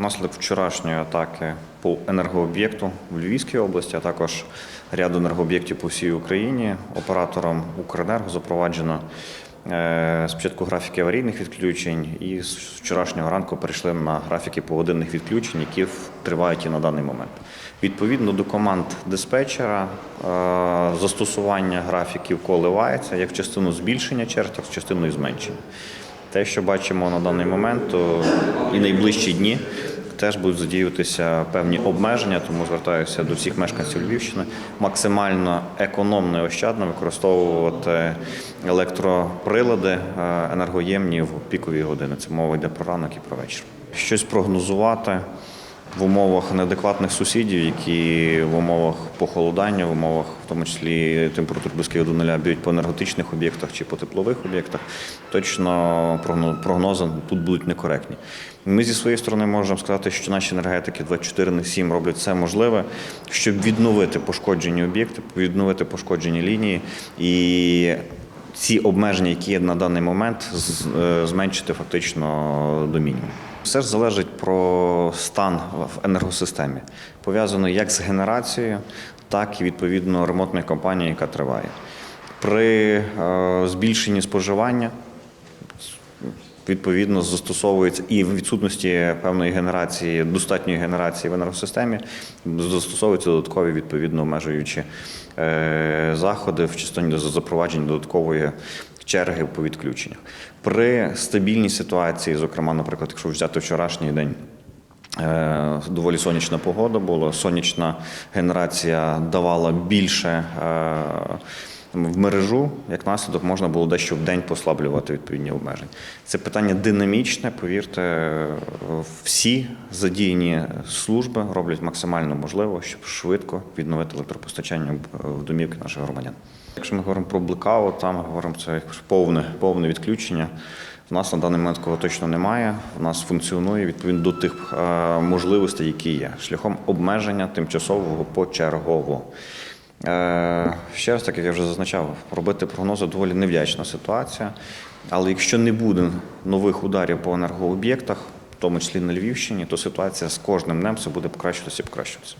Внаслідок вчорашньої атаки по енергооб'єкту в Львівській області, а також ряду енергооб'єктів по всій Україні оператором Укренерго запроваджено е, спочатку графіки аварійних відключень, і з вчорашнього ранку перейшли на графіки погодинних відключень, які тривають і на даний момент. Відповідно до команд диспетчера, е, застосування графіків коливається як частину збільшення черг, так і в частину зменшення. Те, що бачимо на даний момент, то і найближчі дні теж будуть задіюватися певні обмеження, тому звертаюся до всіх мешканців Львівщини максимально економно і ощадно використовувати електроприлади е, енергоємні в пікові години. Це мова йде про ранок і про вечір. Щось прогнозувати в умовах неадекватних сусідів, які в умовах похолодання, в умовах, в тому числі температур близьких до нуля, б'ють по енергетичних об'єктах чи по теплових об'єктах, точно прогно- прогнози тут будуть некоректні. Ми зі своєї сторони можемо сказати, що наші енергетики 24 на 7 роблять все можливе, щоб відновити пошкоджені об'єкти, відновити пошкоджені лінії і ці обмеження, які є на даний момент, е, зменшити фактично до мінімуму. Все ж залежить про стан в енергосистемі, пов'язано як з генерацією, так і відповідно ремонтної кампанії, яка триває. При е, збільшенні споживання відповідно застосовується і в відсутності певної генерації, достатньої генерації в енергосистемі, застосовуються додаткові відповідно обмежуючі е, заходи в частині запровадження додаткової черги по відключеннях. При стабільній ситуації, зокрема, наприклад, якщо взяти вчорашній день. Е, Доволі сонячна погода була. Сонячна генерація давала більше е, в мережу. Як наслідок можна було дещо в день послаблювати відповідні обмеження. Це питання динамічне. Повірте, всі задіяні служби роблять максимально можливо, щоб швидко відновити електропостачання в домівки наших громадян. Якщо ми говоримо про блекаут, там ми говоримо це повне, повне відключення. У нас на даний момент такого точно немає. У нас функціонує відповідно до тих е, можливостей, які є, шляхом обмеження тимчасового почергово. Е, ще раз, так як я вже зазначав, робити прогнози доволі невдячна ситуація. Але якщо не буде нових ударів по енергооб'єктах, в тому числі на Львівщині, то ситуація з кожним днем все буде покращуватися і покращуватися.